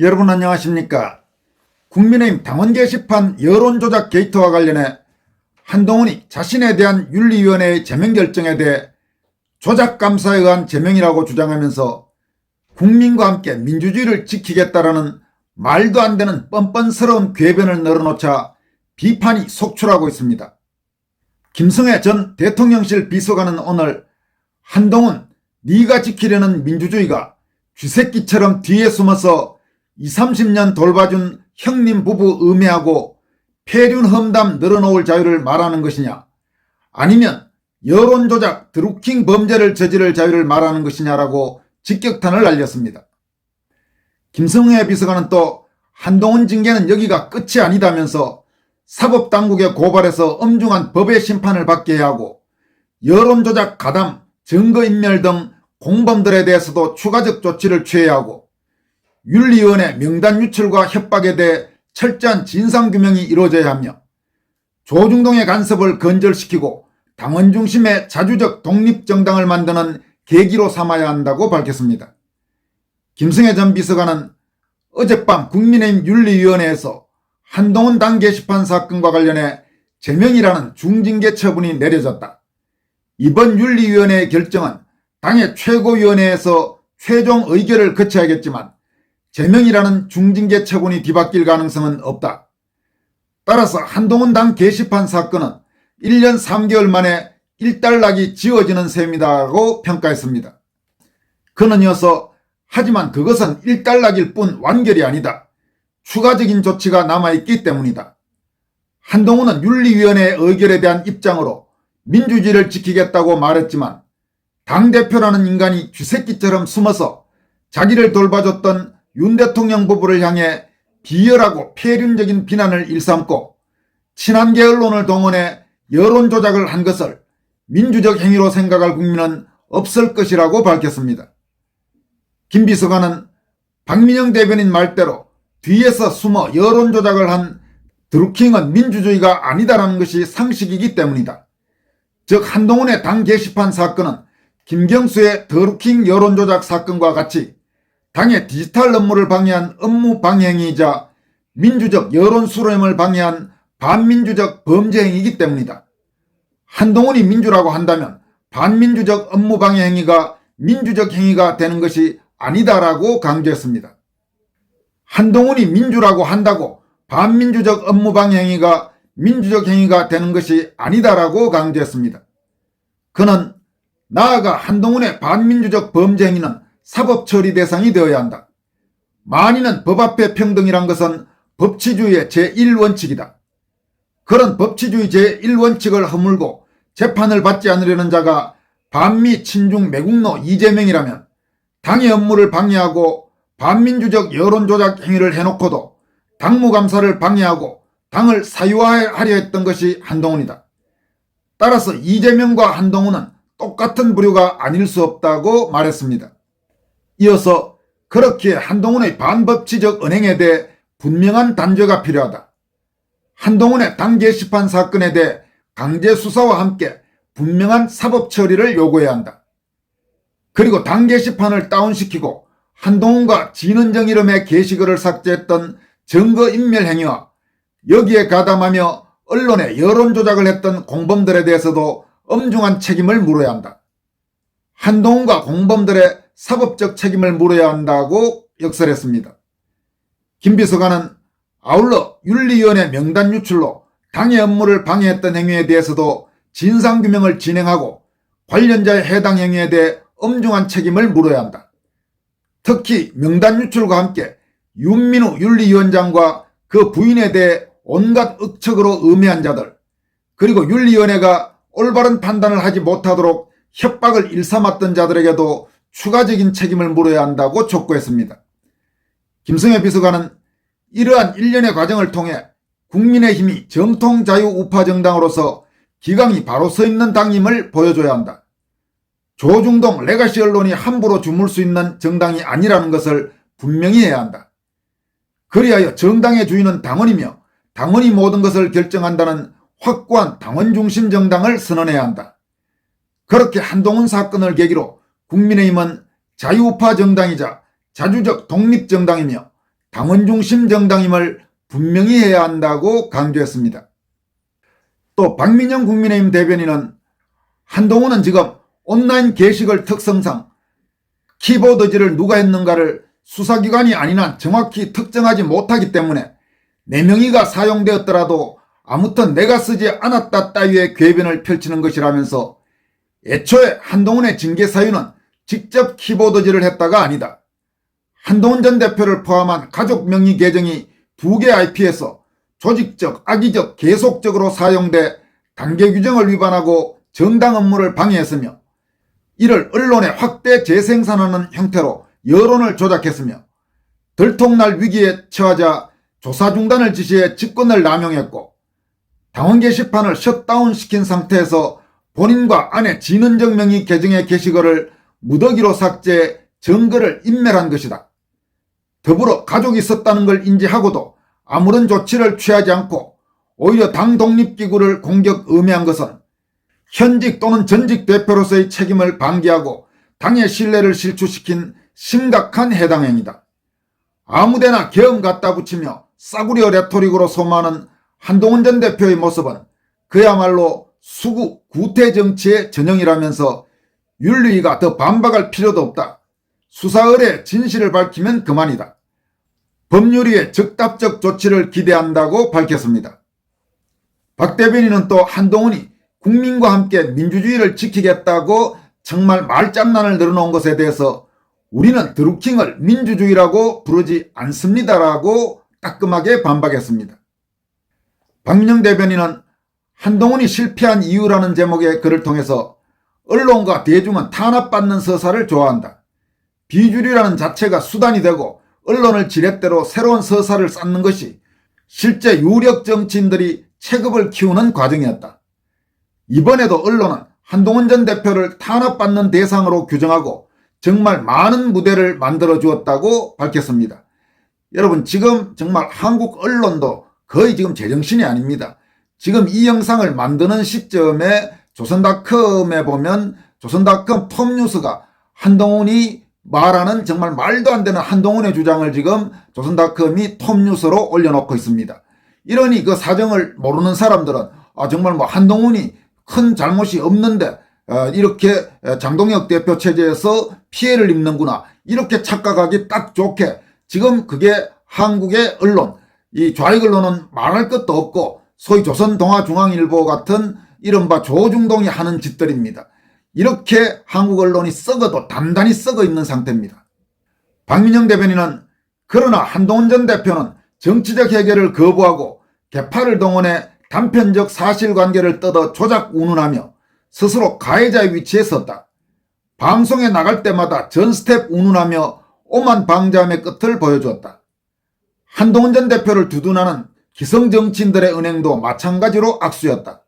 여러분 안녕하십니까? 국민의힘 당원 게시판 여론조작 게이트와 관련해 한동훈이 자신에 대한 윤리위원회의 제명 결정에 대해 조작감사에 의한 제명이라고 주장하면서 국민과 함께 민주주의를 지키겠다라는 말도 안 되는 뻔뻔스러운 궤변을 늘어놓자 비판이 속출하고 있습니다. 김성애 전 대통령실 비서관은 오늘 한동훈 네가 지키려는 민주주의가 쥐새끼처럼 뒤에 숨어서 20, 30년 돌봐준 형님 부부 음해하고 폐륜 험담 늘어놓을 자유를 말하는 것이냐 아니면 여론조작 드루킹 범죄를 저지를 자유를 말하는 것이냐라고 직격탄을 날렸습니다. 김성애 비서관은 또 한동훈 징계는 여기가 끝이 아니다면서 사법당국에 고발해서 엄중한 법의 심판을 받게 해야 하고 여론조작 가담, 증거인멸 등 공범들에 대해서도 추가적 조치를 취해야 하고 윤리위원회 명단 유출과 협박에 대해 철저한 진상규명이 이루어져야 하며 조중동의 간섭을 건절시키고 당원 중심의 자주적 독립정당을 만드는 계기로 삼아야 한다고 밝혔습니다. 김승혜 전 비서관은 어젯밤 국민의힘 윤리위원회에서 한동훈 당 게시판 사건과 관련해 제명이라는 중징계 처분이 내려졌다. 이번 윤리위원회의 결정은 당의 최고위원회에서 최종 의결을 거쳐야겠지만 제명이라는 중징계 처분이 뒤바뀔 가능성은 없다. 따라서 한동훈 당 게시판 사건은 1년 3개월 만에 일단락이 지워지는 셈이다고 평가했습니다. 그는 이어서 하지만 그것은 일단락일 뿐 완결이 아니다. 추가적인 조치가 남아있기 때문이다. 한동훈은 윤리위원회 의결에 대한 입장으로 민주주의를 지키겠다고 말했지만 당대표라는 인간이 쥐새끼처럼 숨어서 자기를 돌봐줬던 윤 대통령 부부를 향해 비열하고 폐륜적인 비난을 일삼고 친한계 언론을 동원해 여론 조작을 한 것을 민주적 행위로 생각할 국민은 없을 것이라고 밝혔습니다. 김 비서관은 박민영 대변인 말대로 뒤에서 숨어 여론 조작을 한 드루킹은 민주주의가 아니다라는 것이 상식이기 때문이다. 즉 한동훈의 당 게시판 사건은 김경수의 드루킹 여론조작 사건과 같이 당의 디지털 업무를 방해한 업무 방해행위이자 민주적 여론 수렴을 방해한 반민주적 범죄 행위이기 때문이다. 한동훈이 민주라고 한다면 반민주적 업무 방해 행위가 민주적 행위가 되는 것이 아니다라고 강조했습니다. 한동훈이 민주라고 한다고 반민주적 업무 방해 행위가 민주적 행위가 되는 것이 아니다라고 강조했습니다. 그는 나아가 한동훈의 반민주적 범죄 행위는 사법 처리 대상이 되어야 한다. 만인은 법 앞에 평등이란 것은 법치주의의 제1원칙이다. 그런 법치주의 제1원칙을 허물고 재판을 받지 않으려는 자가 반미 친중 매국노 이재명이라면 당의 업무를 방해하고 반민주적 여론조작 행위를 해놓고도 당무감사를 방해하고 당을 사유화하려 했던 것이 한동훈이다. 따라서 이재명과 한동훈은 똑같은 부류가 아닐 수 없다고 말했습니다. 이어서 그렇게 한동훈의 반법치적 은행에 대해 분명한 단죄가 필요하다. 한동훈의 당 게시판 사건에 대해 강제 수사와 함께 분명한 사법 처리를 요구해야 한다. 그리고 당 게시판을 다운시키고 한동훈과 진은정 이름의 게시글을 삭제했던 증거인멸 행위와 여기에 가담하며 언론에 여론조작을 했던 공범들에 대해서도 엄중한 책임을 물어야 한다. 한동훈과 공범들의 사법적 책임을 물어야 한다고 역설했습니다. 김 비서관은 아울러 윤리위원회 명단 유출로 당의 업무를 방해했던 행위에 대해서도 진상규명을 진행하고 관련자의 해당 행위에 대해 엄중한 책임을 물어야 한다. 특히 명단 유출과 함께 윤민우 윤리위원장과 그 부인에 대해 온갖 억측으로 음해한 자들 그리고 윤리위원회가 올바른 판단을 하지 못하도록 협박을 일삼았던 자들에게도 추가적인 책임을 물어야 한다고 촉구했습니다. 김성애 비서관은 이러한 일련의 과정을 통해 국민의힘이 정통 자유 우파 정당으로서 기강이 바로 서 있는 당임을 보여줘야 한다. 조중동 레가시 언론이 함부로 주물 수 있는 정당이 아니라는 것을 분명히 해야 한다. 그리하여 정당의 주인은 당원이며 당원이 모든 것을 결정한다는 확고한 당원 중심 정당을 선언해야 한다. 그렇게 한동훈 사건을 계기로 국민의힘은 자유우파 정당이자 자주적 독립정당이며 당원 중심 정당임을 분명히 해야 한다고 강조했습니다. 또 박민영 국민의힘 대변인은 한동훈은 지금 온라인 게시글 특성상 키보드질을 누가 했는가를 수사기관이 한 정확히 특정하지 못하기 때문에 네 명이가 사용되었더라도 아무튼 내가 쓰지 않았다 따위의 궤변을 펼치는 것이라면서 애초에 한동훈의 징계 사유는 직접 키보드질을 했다가 아니다. 한동훈 전 대표를 포함한 가족 명의 계정이 두개 IP에서 조직적, 악의적, 계속적으로 사용돼 단계 규정을 위반하고 정당 업무를 방해했으며 이를 언론에 확대 재생산하는 형태로 여론을 조작했으며 들통날 위기에 처하자 조사 중단을 지시해 직권을 남용했고 당원 게시판을 셧다운 시킨 상태에서 본인과 아내 진은정 명의 계정의 게시글을 무더기로 삭제 증거를 인멸한 것이다. 더불어 가족이 있었다는 걸 인지하고도 아무런 조치를 취하지 않고 오히려 당 독립기구를 공격 음해한 것은 현직 또는 전직 대표로서의 책임을 방기하고 당의 신뢰를 실추시킨 심각한 해당 행위다. 아무데나 계엄 갖다 붙이며 싸구려 레토릭으로 소모하는 한동훈 전 대표의 모습은 그야말로 수구 구태 정치의 전형이라면서 윤리위가 더 반박할 필요도 없다. 수사 의뢰 진실을 밝히면 그만이다. 법률위의 적답적 조치를 기대한다고 밝혔습니다. 박 대변인은 또 한동훈이 국민과 함께 민주주의를 지키겠다고 정말 말장난을 늘어놓은 것에 대해서 우리는 드루킹을 민주주의라고 부르지 않습니다라고 따끔하게 반박했습니다. 박민영 대변인은 한동훈이 실패한 이유라는 제목의 글을 통해서 언론과 대중은 탄압받는 서사를 좋아한다. 비주류라는 자체가 수단이 되고 언론을 지렛대로 새로운 서사를 쌓는 것이 실제 유력 정치인들이 체급을 키우는 과정이었다. 이번에도 언론은 한동훈 전 대표를 탄압받는 대상으로 규정하고 정말 많은 무대를 만들어 주었다고 밝혔습니다. 여러분 지금 정말 한국 언론도 거의 지금 제정신이 아닙니다. 지금 이 영상을 만드는 시점에 조선닷컴에 보면 조선닷컴 톱뉴스가 한동훈이 말하는 정말 말도 안 되는 한동훈의 주장을 지금 조선닷컴이 톱뉴스로 올려놓고 있습니다. 이러니 그 사정을 모르는 사람들은 아 정말 뭐 한동훈이 큰 잘못이 없는데 어, 이렇게 장동혁 대표 체제에서 피해를 입는구나 이렇게 착각하기 딱 좋게 지금 그게 한국의 언론 이 좌익 언론은 말할 것도 없고 소위 조선동아중앙일보 같은 이른바 조중동이 하는 짓들입니다. 이렇게 한국 언론이 썩어도 단단히 썩어 있는 상태입니다. 박민영 대변인은 그러나 한동훈 전 대표는 정치적 해결을 거부하고 개파를 동원해 단편적 사실관계를 뜯어 조작 운운하며 스스로 가해자의 위치에 섰다. 방송에 나갈 때마다 전 스텝 운운하며 오만 방자함의 끝을 보여주었다. 한동훈 전 대표를 두둔하는 기성 정치인들의 은행도 마찬가지로 악수였다.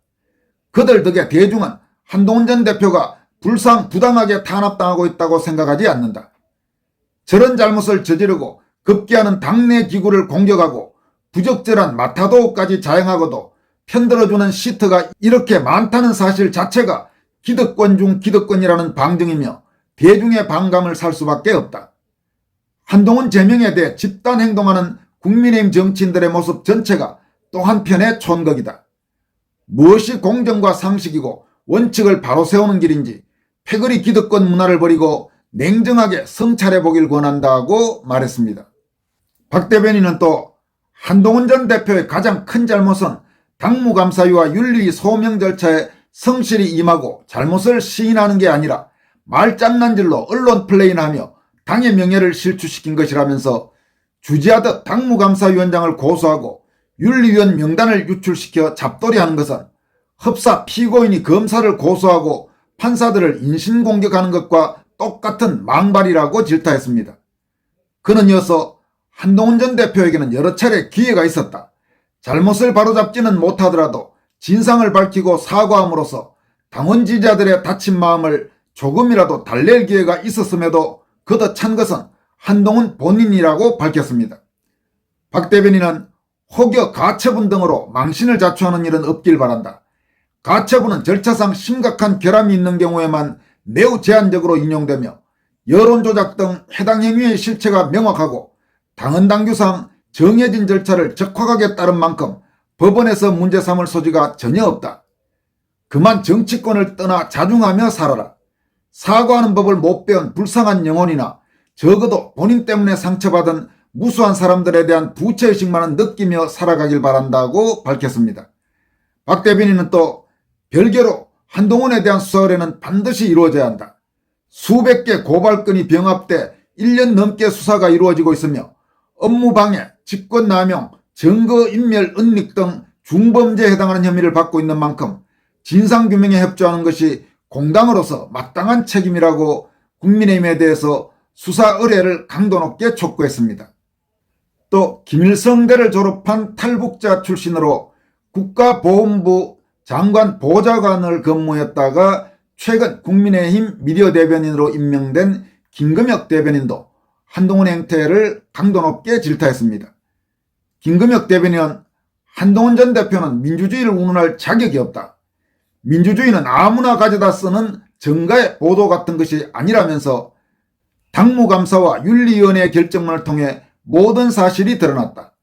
그들 덕에 대중은 한동훈 전 대표가 불상 부당하게 탄압당하고 있다고 생각하지 않는다. 저런 잘못을 저지르고 급기야는 당내 기구를 공격하고 부적절한 마타도까지 자행하고도 편들어주는 시트가 이렇게 많다는 사실 자체가 기득권 중 기득권이라는 방증이며 대중의 반감을 살 수밖에 없다. 한동훈 제명에 대해 집단 행동하는 국민의힘 정치인들의 모습 전체가 또 한편의 촌극이다. 무엇이 공정과 상식이고 원칙을 바로 세우는 길인지 패거리 기득권 문화를 버리고 냉정하게 성찰해 보길 권한다고 말했습니다. 박 대변인은 또 한동훈 전 대표의 가장 큰 잘못은 당무감사위와 윤리 소명 절차에 성실히 임하고 잘못을 시인하는 게 아니라 말장난질로 언론 플레이하며 당의 명예를 실추시킨 것이라면서 주지하듯 당무감사위원장을 고소하고 윤리위원 명단을 유출시켜 잡돌이하는 것은 흡사 피고인이 검사를 고소하고 판사들을 인신공격하는 것과 똑같은 망발이라고 질타했습니다. 그는 이어서 한동훈 전 대표에게는 여러 차례 기회가 있었다. 잘못을 바로잡지는 못하더라도 진상을 밝히고 사과함으로써 당원 지자들의 다친 마음을 조금이라도 달랠 기회가 있었음에도 그더 찬 것은 한동훈 본인이라고 밝혔습니다. 박 대변인은 혹여 가처분 등으로 망신을 자초하는 일은 없길 바란다. 가처분은 절차상 심각한 결함이 있는 경우에만 매우 제한적으로 인용되며 여론조작 등 해당 행위의 실체가 명확하고 당헌 당규상 정해진 절차를 적확하게 따른 만큼 법원에서 문제 삼을 소지가 전혀 없다. 그만 정치권을 떠나 자중하며 살아라. 사과하는 법을 못 배운 불쌍한 영혼이나 적어도 본인 때문에 상처받은 무수한 사람들에 대한 부채의식만은 느끼며 살아가길 바란다고 밝혔습니다. 박 대변인은 또 별개로 한동훈에 대한 수사 의뢰는 반드시 이루어져야 한다. 수백 개 고발건이 병합돼 1년 넘게 수사가 이루어지고 있으며 업무방해, 직권남용, 증거인멸, 은닉 등 중범죄에 해당하는 혐의를 받고 있는 만큼 진상규명에 협조하는 것이 공당으로서 마땅한 책임이라고 국민의힘에 대해서 수사 의뢰를 강도 높게 촉구했습니다. 또 김일성대를 졸업한 탈북자 출신으로 국가보훈부 장관 보좌관을 근무했다가 최근 국민의힘 미디어 대변인으로 임명된 김금혁 대변인도 한동훈 행태를 강도 높게 질타했습니다. 김금혁 대변인은 한동훈 전 대표는 민주주의를 운운할 자격이 없다. 민주주의는 아무나 가져다 쓰는 정가의 보도 같은 것이 아니라면서 당무감사와 윤리위원회의 결정문을 통해 모든 사실이 드러났다.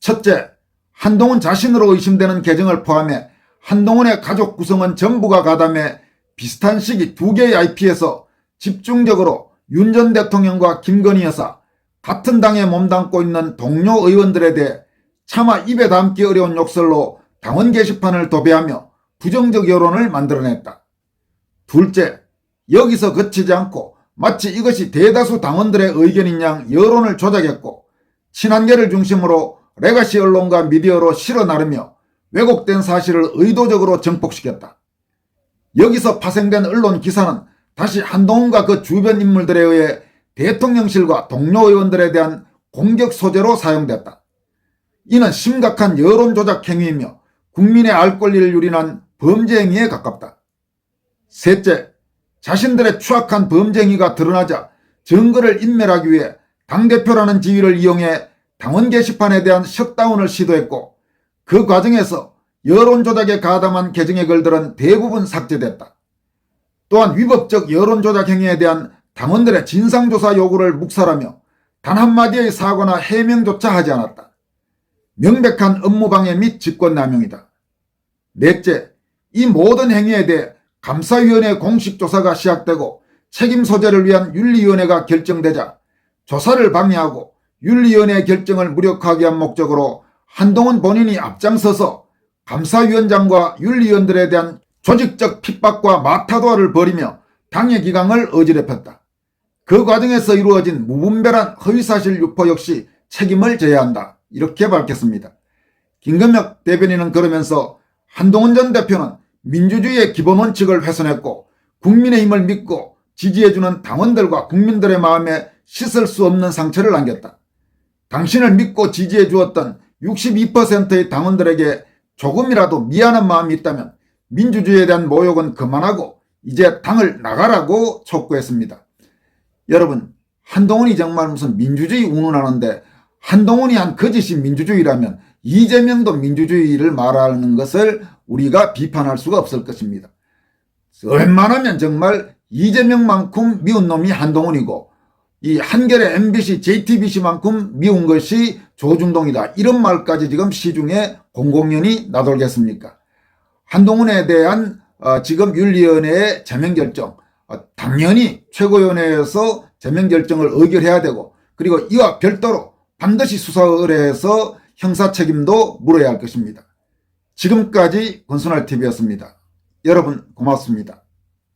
첫째, 한동훈 자신으로 의심되는 계정을 포함해 한동훈의 가족 구성원 전부가 가담해 비슷한 시기 두 개의 IP에서 집중적으로 윤 전 대통령과 김건희 여사, 같은 당에 몸담고 있는 동료 의원들에 대해 차마 입에 담기 어려운 욕설로 당원 게시판을 도배하며 부정적 여론을 만들어냈다. 둘째, 여기서 그치지 않고 마치 이것이 대다수 당원들의 의견인 양 여론을 조작했고 친한계를 중심으로 레가시 언론과 미디어로 실어 나르며 왜곡된 사실을 의도적으로 정폭시켰다. 여기서 파생된 언론 기사는 다시 한동훈과 그 주변 인물들에 의해 대통령실과 동료 의원들에 대한 공격 소재로 사용됐다. 이는 심각한 여론 조작 행위이며 국민의 알 권리를 유린한 범죄 행위에 가깝다. 셋째, 자신들의 추악한 범죄 행위가 드러나자 증거를 인멸하기 위해 당대표라는 지위를 이용해 당원 게시판에 대한 셧다운을 시도했고 그 과정에서 여론 조작에 가담한 계정의 글들은 대부분 삭제됐다. 또한 위법적 여론 조작 행위에 대한 당원들의 진상조사 요구를 묵살하며 단 한마디의 사과나 해명조차 하지 않았다. 명백한 업무방해 및 직권남용이다. 넷째, 이 모든 행위에 대해 감사위원회 공식 조사가 시작되고 책임 소재를 위한 윤리위원회가 결정되자 조사를 방해하고 윤리위원회 결정을 무력화하기 위한 목적으로 한동훈 본인이 앞장서서 감사위원장과 윤리위원들에 대한 조직적 핍박과 마타도를 벌이며 당의 기강을 어지럽혔다. 그 과정에서 이루어진 무분별한 허위사실 유포 역시 책임을 져야 한다. 이렇게 밝혔습니다. 김금혁 대변인은 그러면서 한동훈 전 대표는 민주주의의 기본 원칙을 훼손했고 국민의힘을 믿고 지지해주는 당원들과 국민들의 마음에 씻을 수 없는 상처를 남겼다. 당신을 믿고 지지해 주었던 62%의 당원들에게 조금이라도 미안한 마음이 있다면 민주주의에 대한 모욕은 그만하고 이제 당을 나가라고 촉구했습니다. 여러분 한동훈이 정말 무슨 민주주의 운운하는데 한동훈이 한 거짓이 민주주의라면 이재명도 민주주의를 말하는 것을 우리가 비판할 수가 없을 것입니다. 웬만하면 정말 이재명만큼 미운 놈이 한동훈이고 이 한겨레 MBC, JTBC만큼 미운 것이 조중동이다. 이런 말까지 지금 시중에 공공연히 나돌겠습니까? 한동훈에 대한 어, 지금 윤리위원회의 제명 결정 어, 당연히 최고위원회에서 제명 결정을 의결해야 되고 그리고 이와 별도로 반드시 수사 의뢰해서 형사 책임도 물어야 할 것입니다. 지금까지 권순할 TV였습니다. 여러분 고맙습니다.